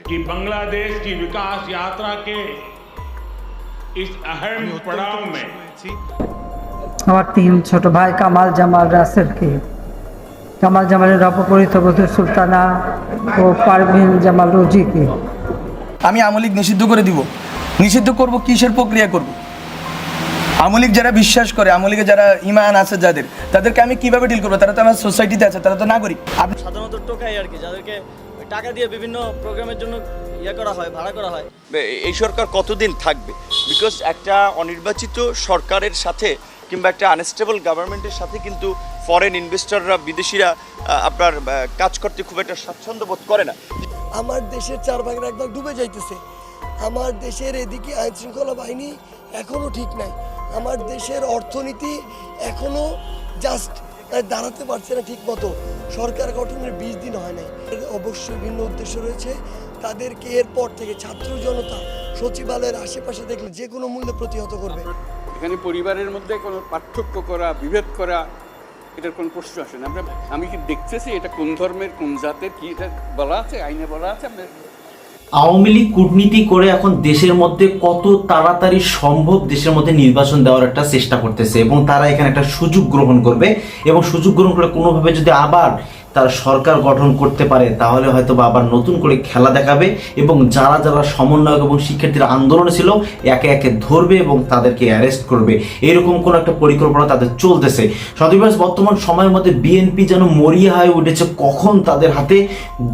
कि बांग्लादेश की विकास यात्रा के इस अहम पड़ाव में আমার তিন ছোট ভাই কামাল জামাল রাসেলকে কামাল জামালের অপহৃত বধূ সুলতানা ও পারভিন জামাল রোজিকে আমি আমলিক নিষিদ্ধ করে দিব নিষিদ্ধ করব কিসের প্রক্রিয়া করব আমলিক যারা বিশ্বাস করে আমলিকে যারা ইমান আছে যাদের তাদেরকে আমি কিভাবে ডিল করবো তারা তো আমার সোসাইটিতে আছে তারা তো নাগরিক আপনি সাধারণত টোকাই আর কি যাদেরকে ওই টাকা দিয়ে বিভিন্ন প্রোগ্রামের জন্য ইয়ে করা হয় ভাড়া করা হয়। এই সরকার কতদিন থাকবে? বিকজ একটা অনির্বাচিত সরকারের সাথে কিংবা একটা আনস্টেবল গভর্নমেন্টের সাথে কিন্তু ফরেন ইনভেস্টররা বিদেশিরা আপনার কাজ করতে খুব একটা স্বাচ্ছন্দ্য বোধ করে না। আমার দেশের চার ভাগের এক ভাগ ডুবে যাইতেছে। আমার দেশের এদিকে আইন শৃঙ্খলা বাহিনী এখনও ঠিক নাই। আমার দেশের অর্থনীতি এখনও জাস্ট দাঁড়াতে পারছে না ঠিক মতো। সরকার গঠনের বিশ দিন হয় নাই। অবশ্যই ভিন্ন উদ্দেশ্য রয়েছে। তাদেরকে এরপর থেকে ছাত্র জনতা সচিবালয়ের আশেপাশে দেখলে যে কোনো মূল্যে প্রতিহত করবে। এখানে পরিবারের মধ্যে কোনো পার্থক্য করা, বিভেদ করা, এটার কোনো প্রশ্ন আসে না। আমরা আমি কি দেখতেছি এটা কোন ধর্মের, কোন জাতের, কি এটা বলা আছে, আইনে বলা আছে? আপনার আওয়ামী লীগ কূটনীতি করে এখন দেশের মধ্যে কত তাড়াতাড়ি সম্ভব দেশের মধ্যে নির্বাচন দেওয়ার একটা চেষ্টা করতেছে এবং তারা এখানে একটা সুযোগ গ্রহণ করবে এবং সুযোগ গ্রহণ করে কোনোভাবে যদি আবার তার সরকার গঠন করতে পারে, তাহলে হয়তো বা আবার নতুন করে খেলা দেখাবে এবং যারা যারা সমন্বয়ক এবং শিক্ষার্থীরা আন্দোলনে ছিল, একে একে ধরবে এবং তাদেরকে অ্যারেস্ট করবে। এরকম কোনো একটা পরিকল্পনা তাদের চলতেছে। সদীবাস বর্তমান সময়ের মধ্যে বিএনপি যেন মরিয়া হয়ে উঠেছে, কখন তাদের হাতে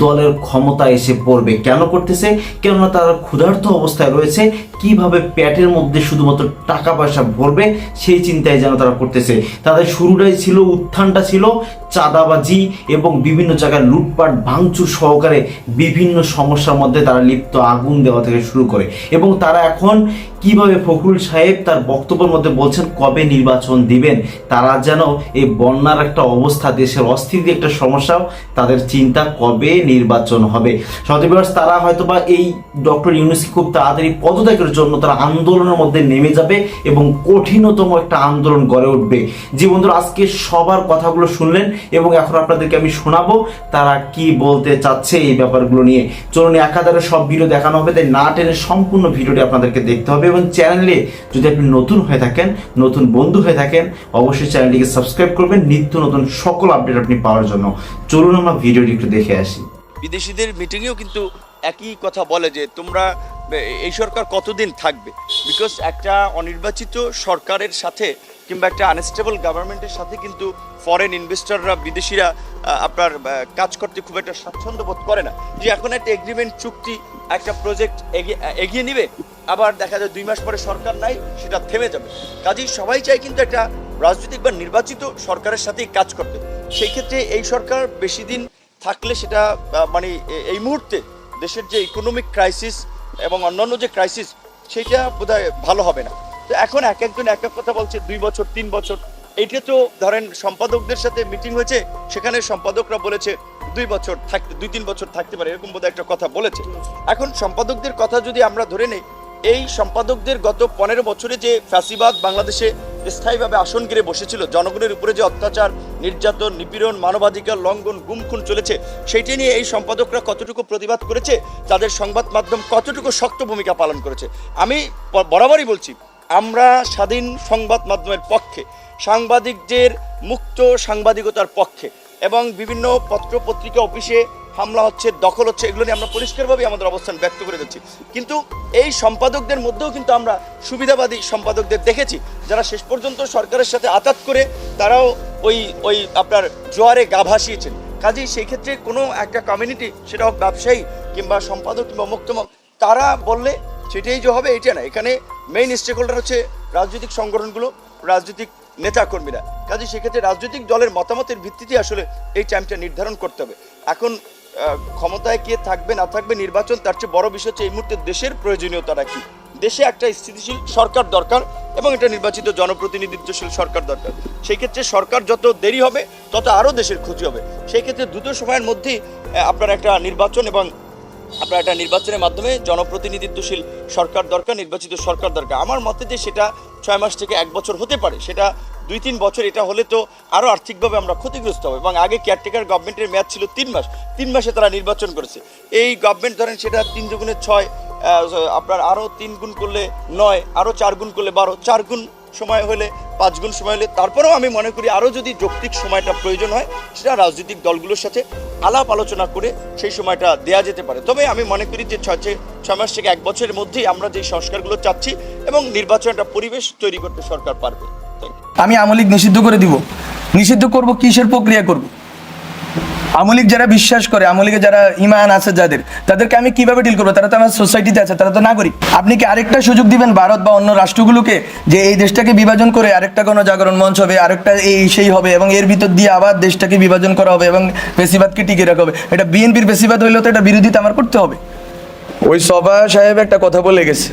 দলের ক্ষমতা এসে পড়বে? কেন করতেছে? কেননা তারা ক্ষুধার্ত অবস্থায় রয়েছে। কীভাবে প্যাটের মধ্যে শুধুমাত্র টাকা পয়সা ভরবে, সেই চিন্তায় যেন তারা করতেছে। তাদের শুরুটাই ছিল, উত্থানটা ছিল চাঁদাবাজি এবং বিভিন্ন জায়গায় লুটপাট, ভাঙচুর সহকারে বিভিন্ন সমস্যার মধ্যে তারা লিপ্ত আগুন দেওয়া থেকে শুরু করে। এবং তারা এখন কীভাবে ফখরুল সাহেব তার বক্তব্যের মধ্যে বলছেন, কবে নির্বাচন দিবেন, তারা যেন এই বন্যার একটা অবস্থা, দেশের অস্থিতি একটা সমস্যা, তাদের চিন্তা কবে নির্বাচন হবে? সতবিবাস তারা হয়তোবা এই ডক্টর ইউনুসকে খুব তাড়াতাড়ি পদত্যাগের জন্য তারা আন্দোলনের মধ্যে নেমে যাবে এবং কঠিনতম একটা আন্দোলন গড়ে উঠবে। যে বন্ধুরা, আজকে সবার কথাগুলো শুনলেন এবং এখন আপনাদেরকে আমি শোনাবো, তারা কি বলতে চাচ্ছে এই ব্যাপারগুলো নিয়ে। চলুন একাধারে সব ভিডিও দেখানো হবে, তাই না টেনে সম্পূর্ণ ভিডিওটি আপনাদেরকে দেখতে হবে এবং চ্যানেলে যদি আপনি নতুন হয়ে থাকেন, নতুন বন্ধু হয়ে থাকেন, অবশ্যই চ্যানেলটিকে সাবস্ক্রাইব করবেন, নিত্য নতুন সকল আপডেট আপনি পাওয়ার জন্য। চলুন, আমরা ভিডিওটি একটু দেখে আসি। বিদেশিদের মিটিংয়েও কিন্তু একই কথা বলে যে, তোমরা এই সরকার কতদিন থাকবে? বিকজ একটা অনির্বাচিত সরকারের সাথে কিংবা একটা আনস্টেবল গভর্নমেন্টের সাথে কিন্তু ফরেন ইনভেস্টররা বিদেশিরা আপনার কাজ করতে খুব একটা স্বাচ্ছন্দ্য বোধ করে না। যে এখন একটা এগ্রিমেন্ট চুক্তি, একটা প্রজেক্ট এগিয়ে নিবে, আবার দেখা যায় দুই মাস পরে সরকার নাই, সেটা থেমে যাবে। কাজেই সবাই চায় কিন্তু একটা রাজনৈতিক বা নির্বাচিত সরকারের সাথেই কাজ করতে। সেই ক্ষেত্রে এই সরকার বেশি দিন থাকলে সেটা মানে এই মুহূর্তে দেশের যে ইকোনমিক ক্রাইসিস এবং অন্যান্য যে ক্রাইসিস সেইটা বোধহয় ভালো হবে না। তো এখন এক একজন এক এক কথা বলছে, দুই বছর, তিন বছর। এইটা তো ধরেন সম্পাদকদের সাথে মিটিং হয়েছে, সেখানে সম্পাদকরা বলেছে দুই বছর থাকতে, দুই, তিন বছর থাকতে পারে, এরকম বোধহয় একটা কথা বলেছে। এখন সম্পাদকদের কথা যদি আমরা ধরে নেই, এই সম্পাদকদের গত পনেরো বছরে যে ফ্যাসিবাদ বাংলাদেশে স্থায়ীভাবে আসন ঘিরে বসেছিল, জনগণের উপরে যে অত্যাচার, নির্যাতন, নিপীড়ন, মানবাধিকার লঙ্ঘন, গুমখুন চলেছে, সেইটা নিয়ে এই সম্পাদকরা কতটুকু প্রতিবাদ করেছে, তাদের সংবাদ মাধ্যম কতটুকু শক্ত ভূমিকা পালন করেছে? আমি বরাবরই বলছি আমরা স্বাধীন সংবাদ মাধ্যমের পক্ষে, সাংবাদিকদের মুক্ত সাংবাদিকতার পক্ষে এবং বিভিন্ন পত্র পত্রিকা অফিসে হামলা হচ্ছে, দখল হচ্ছে, এগুলো নিয়ে আমরা পরিষ্কারভাবে আমাদের অবস্থান ব্যক্ত করে যাচ্ছি কিন্তু এই সম্পাদকদের মধ্যেও কিন্তু আমরা সুবিধাবাদী সম্পাদকদের দেখেছি, যারা শেষ পর্যন্ত সরকারের সাথে আতাত করে তারাও ওই ওই আপনার জোয়ারে গা ভাসিয়েছেন। কাজেই সেই ক্ষেত্রে কোনো একটা কমিউনিটি সেটা হোক ব্যবসায়ী কিংবা সম্পাদক কিংবা মুক্তমক, তারা বললে সেটাই যে হবে এটা না। এখানে মেইন স্টেক হোল্ডার হচ্ছে রাজনৈতিক সংগঠনগুলো, রাজনৈতিক নেতাকর্মীরা। কাজে সেক্ষেত্রে রাজনৈতিক দলের মতামতের ভিত্তিতে আসলে এই টাইমটা নির্ধারণ করতে হবে। এখন ক্ষমতায় কে থাকবে, না থাকবে, নির্বাচন তার চেয়ে বড় বিষয় হচ্ছে এই মুহূর্তে দেশের প্রয়োজনীয়তাটা কি? দেশে একটা স্থিতিশীল সরকার দরকার এবং এটা নির্বাচিত জনপ্রতিনিধিত্বশীল সরকার দরকার। সেই ক্ষেত্রে সরকার যত দেরি হবে, তত আরও দেশের ক্ষতি হবে। সেই ক্ষেত্রে দ্রুত সময়ের মধ্যেই আপনার একটা নির্বাচন এবং আপনার একটা নির্বাচনের মাধ্যমে জনপ্রতিনিধিত্বশীল সরকার দরকার, নির্বাচিত সরকার দরকার। আমার মতে যে সেটা ছয় মাস থেকে এক বছর হতে পারে, সেটা দুই তিন বছর এটা হলে তো আরও আর্থিকভাবে আমরা ক্ষতিগ্রস্ত হব এবং আগে কেয়ারটেকার গভর্নমেন্টের মেয়াদ ছিল তিন মাস, তিন মাসে তারা নির্বাচন করেছে। এই গভর্নমেন্ট ধরেন সেটা তিন দুগুণে ছয় আপনার আরও তিন গুণ করলে নয় আরও চার গুণ করলে বারো, চার গুণ সময় হলে, পাঁচ গুণ সময় হলে, তারপরেও আমি মনে করি আরও যদি যৌক্তিক সময়টা প্রয়োজন হয়, সেটা রাজনৈতিক দলগুলোর সাথে আলাপ আলোচনা করে সেই সময়টা দেয়া যেতে পারে। তবে আমি মনে করি যে ছয় ছয়- মাস থেকে এক বছরের মধ্যেই আমরা যে সংস্কারগুলো চাচ্ছি এবং নির্বাচনটা পরিবেশ তৈরি করতে সরকার পারবে। আমি আমলিক নিষিদ্ধ করে দিব। নিষিদ্ধ করব, কিসের প্রক্রিয়া করব? আমলিক যারা বিশ্বাস করে আমলিকে যারা ইমান আছে যাদের, তাদেরকে আমি কীভাবে ডিল করব? তারা তো আমার সোসাইটিতে আছে, তারা তো নাগরিক। আপনি কি আরেকটা সুযোগ দিবেন ভারত বা অন্য রাষ্ট্রগুলোকে, যে এই দেশটাকে বিভাজন করে আরেকটা কোনো জাগরণ মঞ্চ হবে, আরেকটা এই সেই হবে, এবং এর ভিতর দিয়ে আবার দেশটাকে বিভাজন করা হবে, এবং বেশিবাদকে টিকে রাখা হবে? এটা বিএনপির বেশিবাদ হইলে তো এটা বিরোধিতা আমার করতে হবে। ওই সভা সাহেব একটা কথা বলে গেছে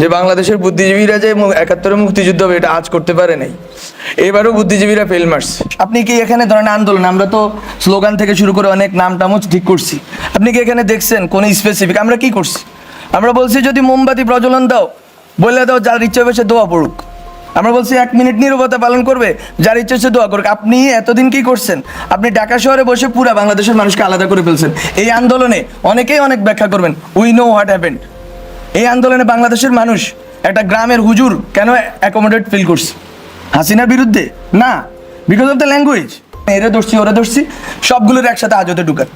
যে বাংলাদেশের বুদ্ধিজীবীরা যে একাত্তরে মুক্তিযুদ্ধ হবে, এটা আজ করতে পারে নাই। এবারও বুদ্ধিজীবীরা ফেল মারছে। আপনি কি এখানে ধরেন আন্দোলন, আমরা তো স্লোগান থেকে শুরু করে অনেক নাম টামও ঠিক করছি। আপনি কি এখানে দেখছেন কোন স্পেসিফিক আমরা কি করছি? আমরা বলছি যদি মোমবাতি প্রজ্বলন দাও বলে দাও, যার ইচ্ছে হবে সে দোয়া পড়ুক। আমরা বলছি এক মিনিট নিরবতা পালন করবে, যার ইচ্ছে হচ্ছে দোয়া করুক। আপনি এতদিন কি করছেন? আপনি ঢাকা শহরে বসে পুরো বাংলাদেশের মানুষকে আলাদা করে ফেলছেন। এই আন্দোলনে অনেকেই অনেক ব্যাখ্যা করবেন। উই নো হোয়াট হ্যাপেন্ড এই আন্দোলনে বাংলাদেশের মানুষ একটা গ্রামের হুজুর কেন অ্যাকোমোডেট ফিল করছে? হাসিনার বিরুদ্ধে? না। বিকজ অফ দ্য ল্যাঙ্গুয়েজ এরে ধরছি, ওরে ধরছি, সবগুলোর একসাথে আজতে ঢুকান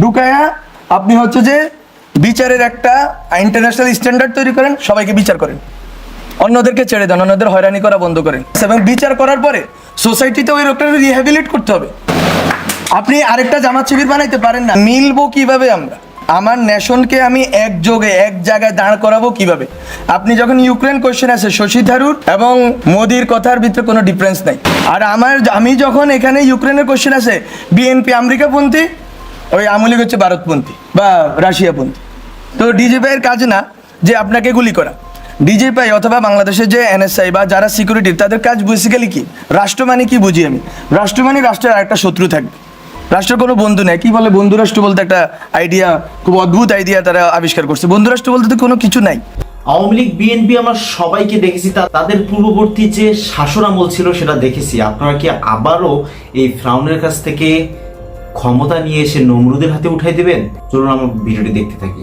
ঢুকায়া। আপনি হচ্ছে যে বিচারের একটা ইন্টারন্যাশনাল স্ট্যান্ডার্ড তৈরি করেন, সবাইকে বিচার করেন। অন্যদেরকে ছেড়ে দেন, অন্যদের হয়রানি করা বন্ধ করেন। এবং বিচার করার পরে সোসাইটিতে ওই লোকটা রিহ্যাবিলিট করতে হবে। আপনি আরেকটা জামাত শিবির বানাইতে পারেন না। মিলবো কীভাবে আমরা? আমার নেশনকে আমি এক যোগে এক জায়গায় দাঁড় করাবো কীভাবে? আপনি যখন ইউক্রেন কোয়েশ্চেন আছে শশী থারুর এবং মোদির কথার ভিতরে কোনো ডিফারেন্স নাই। আর আমার, আমি যখন এখানে ইউক্রেনের কোয়েশ্চেন আছে বিএনপি আমেরিকাপন্থী, ওই আমলিক হচ্ছে ভারতপন্থী বা রাশিয়াপন্থী। তো ডিজিপিআইয়ের কাজ না যে আপনাকে গুলি করা। ডিজিপিআই অথবা বাংলাদেশের যে এনএসআই বা যারা সিকিউরিটি তাদের কাজ বেসিক্যালি কি? রাষ্ট্র মানে কি বুঝি আমি? রাষ্ট্র মানে রাষ্ট্রের আরেকটা শত্রু থাকবে। রাষ্ট্রের কোনো বন্ধু নেই। কি বলে বন্ধু রাষ্ট্র বলতে একটা আইডিয়া খুব অদ্ভুত আইডিয়া তারা আবিষ্কার করছে। বন্ধু রাষ্ট্র বলতে তো কোনো কিছু নাই। আওয়ামী লীগ, বিএনপি আমরা সবাইকে দেখেছি তাদের পূর্ববর্তী যে শাসন আমল ছিল সেটা দেখেছি। আপনারা কি আবারও এই ফ্রাউনের কাছ থেকে ক্ষমতা নিয়ে এসে নমরুদের হাতে উঠাই দেবেন? চলুন আমরা ভিডিওটি দেখতে থাকি।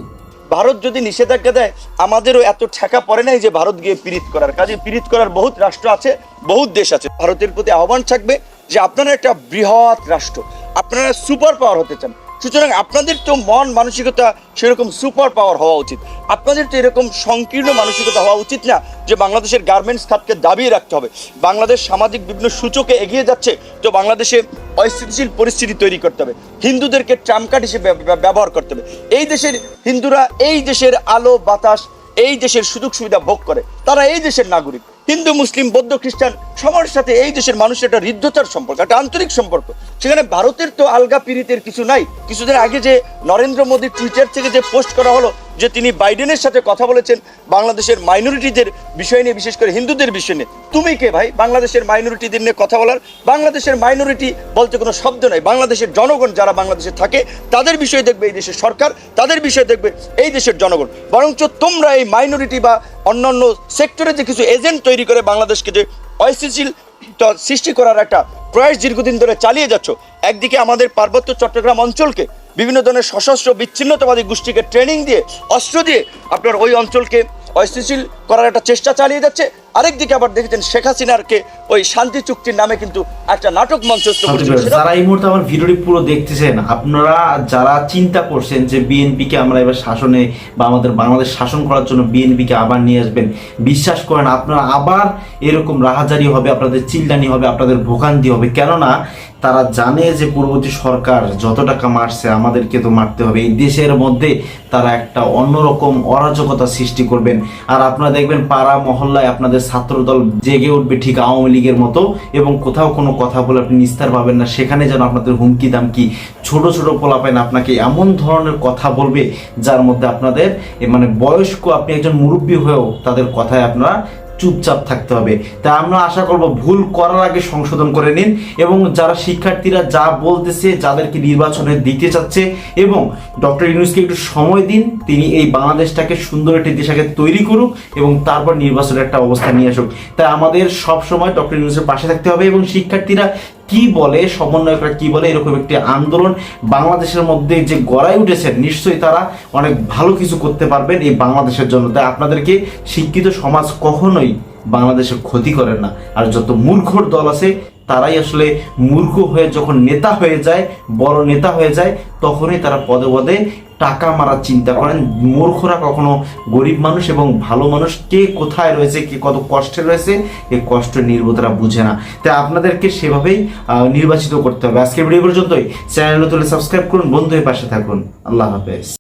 ভারত যদি নিষেধাজ্ঞা দেয়, আমাদেরও এত ঠেকা পড়ে নাই যে ভারত গিয়ে পীড়িত করার। কাজে পীড়িত করার বহুত রাষ্ট্র আছে, বহুত দেশ আছে। ভারতের প্রতি আহ্বান থাকবে যে আপনারা একটা বৃহৎ রাষ্ট্র, আপনারা সুপার পাওয়ার হতে চান। সুতরাং আপনাদের তো মন মানসিকতা সেরকম সুপার পাওয়ার হওয়া উচিত। আপনাদের তো এরকম সংকীর্ণ মানসিকতা হওয়া উচিত না যে বাংলাদেশের গার্মেন্টস খাতকে দাবিয়ে রাখতে হবে। বাংলাদেশ সামাজিক বিভিন্ন সূচকে এগিয়ে যাচ্ছে, তো বাংলাদেশে অস্থিতিশীল পরিস্থিতি তৈরি করতে হবে। হিন্দুদেরকে ট্রামকার্ড হিসেবে ব্যব- ব্যব- ব্যবহার করতে হবে। এই দেশের হিন্দুরা এই দেশের আলো, বাতাস, এই দেশের সুযোগ সুবিধা ভোগ করে। তারা এই দেশের নাগরিক। হিন্দু, মুসলিম, বৌদ্ধ, খ্রিস্টান সবার সাথে এই দেশের মানুষের একটা হৃদ্যতার সম্পর্ক, একটা আন্তরিক সম্পর্ক। সেখানে ভারতের তো আলগা পীড়িতের কিছু নাই। কিছুদিন আগে যে নরেন্দ্র মোদী টুইটার থেকে যে পোস্ট করা হলো যে তিনি বাইডেনের সাথে কথা বলেছেন বাংলাদেশের মাইনরিটিদের বিষয় নিয়ে, বিশেষ করে হিন্দুদের বিষয় নিয়ে। তুমি কে ভাই? বাংলাদেশের মাইনরিটিদের নিয়ে কথা বলার। বাংলাদেশের মাইনরিটি বলতে কোনো শব্দ নাই। বাংলাদেশের জনগণ যারা বাংলাদেশে থাকে, তাদের বিষয়ে দেখবে এই দেশের সরকার, তাদের বিষয়ে দেখবে এই দেশের জনগণ। বরঞ্চ তোমরা এই মাইনরিটি বা অন্যান্য সেক্টরে যে কিছু এজেন্ট তৈরি করে বাংলাদেশকে যে অস্থিতিশীল সৃষ্টি করার একটা প্রয়াস দীর্ঘদিন ধরে চালিয়ে যাচ্ছ, একদিকে আমাদের পার্বত্য চট্টগ্রাম অঞ্চলকে বিভিন্ন ধরনের সশস্ত্র বিচ্ছিন্নতাবাদী গোষ্ঠীকে ট্রেনিং দিয়ে অস্ত্র দিয়ে আপনার ওই অঞ্চলকে অস্থিতিশীল করার একটা চেষ্টা চালিয়ে যাচ্ছে। আরেকদিকে আবার দেখেছেন শেখ হাসিনারকে ওই শান্তি চুক্তির নামে কিন্তু একটা নাটক মঞ্চস্থ করছিল। সেটা যারা এই মুহূর্তে আমার ভিডিওটি পুরো দেখতেছেন আপনারা যারা চিন্তা করছেন যে বিএনপিকে আমরা এবার শাসনে বা আমাদের বাংলাদেশ শাসন করার জন্য বিএনপিকে আবার নিয়ে আসবেন বিশ্বাস করেন আপনারা আবার এরকম রাহাজারি হবে আপনাদের চিল্লানি হবে আপনাদের ভোগান্তি হবে। কেননা তারা জানে যে পূর্ববর্তী সরকার যত টাকা মারছে আমাদেরকে তো মারতে হবে। এই দেশের মধ্যে তারা একটা অন্যরকম অরাজকতা সৃষ্টি করবেন। আর আপনারা দেখবেন পাড়া মহল্লায় আপনাদের ছাত্রদল জেগে উঠবে ঠিক আওয়ামী লীগের মতো এবং কোথাও কোনো কথা বলে আপনি নিস্তার পাবেন না। সেখানে যেন আপনাদের হুমকি দামকি ছোট ছোট পোলাপেন আপনাকে এমন ধরনের কথা বলবে যার মধ্যে আপনাদের মানে বয়স্ক আপনি একজন মুরব্বী হয়েও তাদের কথায় আপনারা চুপচাপ থাকতে হবে। তাই আমরা আশা করব ভুল করার আগে সংশোধন করে নিন এবং যারা শিক্ষার্থীরা যা বলতেছে, যাদেরকে নির্বাচনে দিতে চাচ্ছে এবং ডক্টর ইউনুসকে একটু সময় দিন, তিনি এই বাংলাদেশটাকে সুন্দর একটি দেশাকে তৈরি করুক এবং তারপর নির্বাচনের একটা অবস্থা নিয়ে আসুক। তাই আমাদের সব সময় ডক্টর ইউনুসের পাশে থাকতে হবে এবং শিক্ষার্থীরা কি বলে, সমন্বয়করা কি বলে, এরকম একটি আন্দোলন বাংলাদেশের মধ্যে যে গড়াই উঠেছে, নিশ্চয়ই তারা অনেক ভালো কিছু করতে পারবেন এই বাংলাদেশের জন্য। তাই আপনাদেরকে শিক্ষিত সমাজ কখনোই বাংলাদেশের ক্ষতি করেন না। আর যত মূর্খর দল আছে তারাই আসলে মূর্খ হয়ে যখন নেতা হয়ে যায়, বড় নেতা হয়ে যায়, তখনই তারা পদে পদে টাকা মারার চিন্তা করেন। মূর্খরা কখনো গরিব মানুষ এবং ভালো মানুষ কে কোথায় রয়েছে, কে কত কষ্টে রয়েছে এই কষ্ট নির্বোধরা বুঝে না। তাই আপনাদেরকে সেভাবেই নির্বাচিত করতে হবে। আজকের ভিডিও পর্যন্তই। চ্যানেল নতুন সাবস্ক্রাইব করুন, বন্ধু পাশে থাকুন। আল্লাহ হাফেজ।